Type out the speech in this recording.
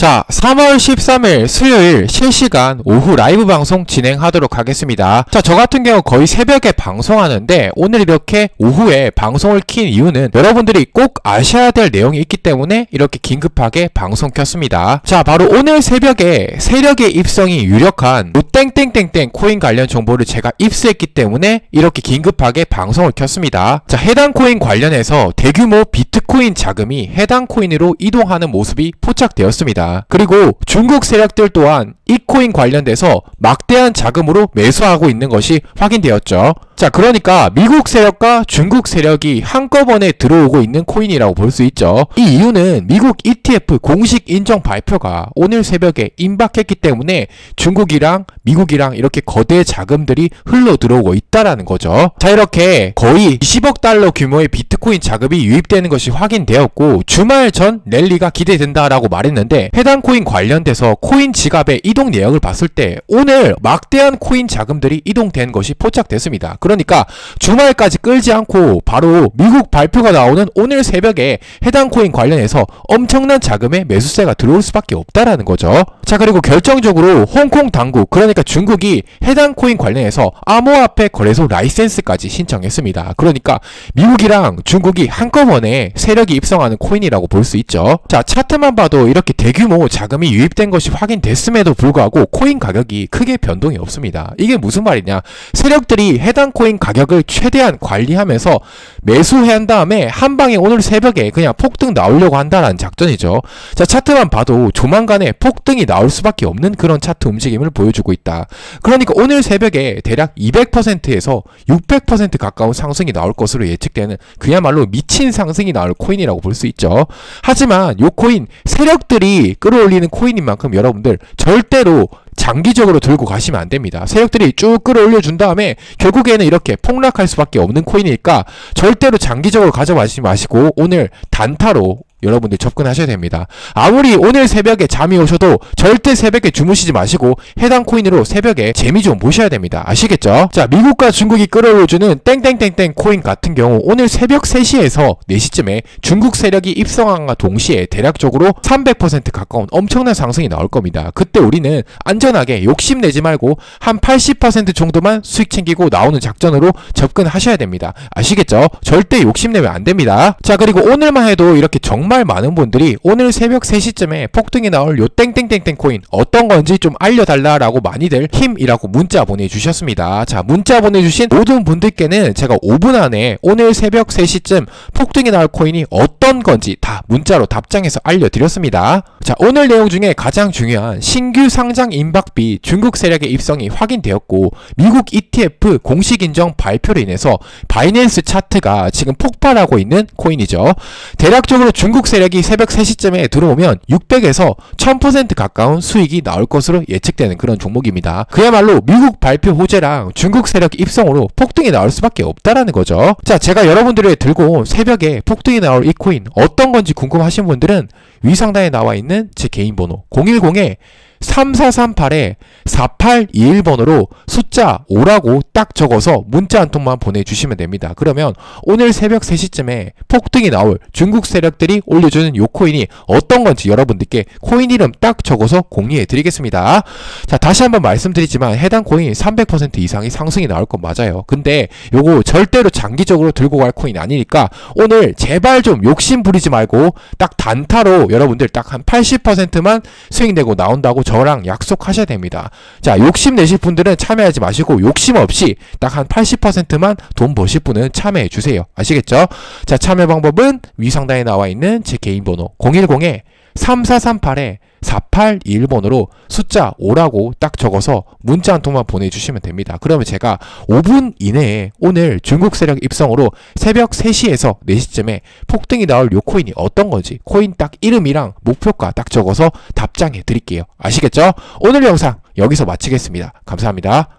자, 3월 13일 수요일 실시간 오후 라이브 방송 진행하도록 하겠습니다. 자, 저 같은 경우 거의 새벽에 방송하는데 오늘 이렇게 오후에 방송을 킨 이유는 여러분들이 꼭 아셔야 될 내용이 있기 때문에 이렇게 긴급하게 방송 켰습니다. 자, 바로 오늘 새벽에 세력의 입성이 유력한 땡땡땡땡 코인 관련 정보를 제가 입수했기 때문에 이렇게 긴급하게 방송을 켰습니다. 자, 해당 코인 관련해서 대규모 비트코인 자금이 해당 코인으로 이동하는 모습이 포착되었습니다. 그리고 중국 세력들 또한 이 코인 관련돼서 막대한 자금으로 매수하고 있는 것이 확인되었죠. 자, 그러니까 미국 세력과 중국 세력이 한꺼번에 들어오고 있는 코인이라고 볼 수 있죠. 이 이유는 미국 ETF 공식 인정 발표가 오늘 새벽에 임박했기 때문에 중국이랑 미국이랑 이렇게 거대 자금들이 흘러 들어오고 있다라는 거죠. 자, 이렇게 거의 20억 달러 규모의 비트코인 자금이 유입되는 것이 확인되었고 주말 전 랠리가 기대된다라고 말했는데 해당 코인 관련돼서 코인 지갑의 이동 내역을 봤을 때 오늘 막대한 코인 자금들이 이동된 것이 포착됐습니다. 그러니까 주말까지 끌지 않고 바로 미국 발표가 나오는 오늘 새벽에 해당 코인 관련해서 엄청난 자금의 매수세가 들어올 수밖에 없다라는 거죠. 자 그리고 결정적으로 홍콩 당국 그러니까 중국이 해당 코인 관련해서 암호화폐 거래소 라이센스까지 신청했습니다. 그러니까 미국이랑 중국이 한꺼번에 세력이 입성하는 코인이라고 볼 수 있죠. 자 차트만 봐도 이렇게 대규모 자금이 유입된 것이 확인됐음에도 불구하고 코인 가격이 크게 변동이 없습니다. 이게 무슨 말이냐? 세력들이 해당 코인 가격을 최대한 관리하면서 매수해 한 다음에 한 방에 오늘 새벽에 그냥 폭등 나오려고 한다는 작전이죠. 자, 차트만 봐도 조만간에 폭등이 나올 수밖에 없는 그런 차트 움직임을 보여주고 있다. 그러니까 오늘 새벽에 대략 200%에서 600% 가까운 상승이 나올 것으로 예측되는 그야말로 미친 상승이 나올 코인이라고 볼 수 있죠. 하지만 요 코인 세력들이 끌어올리는 코인인 만큼 여러분들 절대 로 장기적으로 들고 가시면 안 됩니다. 세력들이 쭉 끌어올려 준 다음에 결국에는 이렇게 폭락할 수밖에 없는 코인이니까 절대로 장기적으로 가져가지 마시고 오늘 단타로 여러분들 접근하셔야 됩니다. 아무리 오늘 새벽에 잠이 오셔도 절대 새벽에 주무시지 마시고 해당 코인으로 새벽에 재미 좀 보셔야 됩니다. 아시겠죠? 자, 미국과 중국이 끌어올려주는 땡땡땡땡 코인 같은 경우 오늘 새벽 3시에서 4시쯤에 중국 세력이 입성함과 동시에 대략적으로 300% 가까운 엄청난 상승이 나올 겁니다. 그때 우리는 안전하게 욕심내지 말고 한 80% 정도만 수익 챙기고 나오는 작전으로 접근하셔야 됩니다. 아시겠죠? 절대 욕심내면 안 됩니다. 자, 그리고 오늘만 해도 이렇게 정말 많은 분들이 오늘 새벽 3시쯤에 폭등이 나올 요 땡땡땡땡 코인 어떤 건지 좀 알려달라라고 많이들 힘이라고 문자 보내주셨습니다. 자, 문자 보내주신 모든 분들께는 제가 5분 안에 오늘 새벽 3시쯤 폭등이 나올 코인이 어떤 건지 다 문자로 답장해서 알려드렸습니다. 자, 오늘 내용 중에 가장 중요한 신규 상장 임박비 중국 세력의 입성이 확인되었고 미국 ETF 공식 인정 발표로 인해서 바이낸스 차트가 지금 폭발하고 있는 코인이죠. 대략적으로 중국 세력이 새벽 3시쯤에 들어오면 600에서 1000% 가까운 수익이 나올 것으로 예측되는 그런 종목입니다. 그야말로 미국 발표 호재랑 중국 세력 입성으로 폭등이 나올 수밖에 없다라는 거죠. 자, 제가 여러분들을 들고 온 새벽에 폭등이 나올 이 코인 어떤 건지 궁금하신 분들은 위 상단에 나와 있는 제 개인 번호 010에 3438에 4821번으로 숫자 5라고 딱 적어서 문자 한 통만 보내주시면 됩니다. 그러면 오늘 새벽 3시쯤에 폭등이 나올 중국 세력들이 올려주는 요 코인이 어떤 건지 여러분들께 코인 이름 딱 적어서 공유해 드리겠습니다. 자, 다시 한번 말씀드리지만 해당 코인 300% 이상의 상승이 나올 건 맞아요. 근데 요거 절대로 장기적으로 들고 갈 코인 아니니까 오늘 제발 좀 욕심 부리지 말고 딱 단타로 여러분들 딱 한 80%만 수익 내고 나온다고 저랑 약속하셔야 됩니다. 자, 욕심 내실 분들은 참여하지 마시고 욕심 없이 딱 한 80%만 돈 버실 분은 참여해 주세요. 아시겠죠? 자, 참여 방법은 위 상단에 나와 있는 제 개인 번호 010에 3438에 4821번으로 숫자 5라고 딱 적어서 문자 한 통만 보내주시면 됩니다. 그러면 제가 5분 이내에 오늘 중국 세력 입성으로 새벽 3시에서 4시쯤에 폭등이 나올 요 코인이 어떤 건지 코인 딱 이름이랑 목표가 딱 적어서 답장해 드릴게요. 아시겠죠? 오늘 영상 여기서 마치겠습니다. 감사합니다.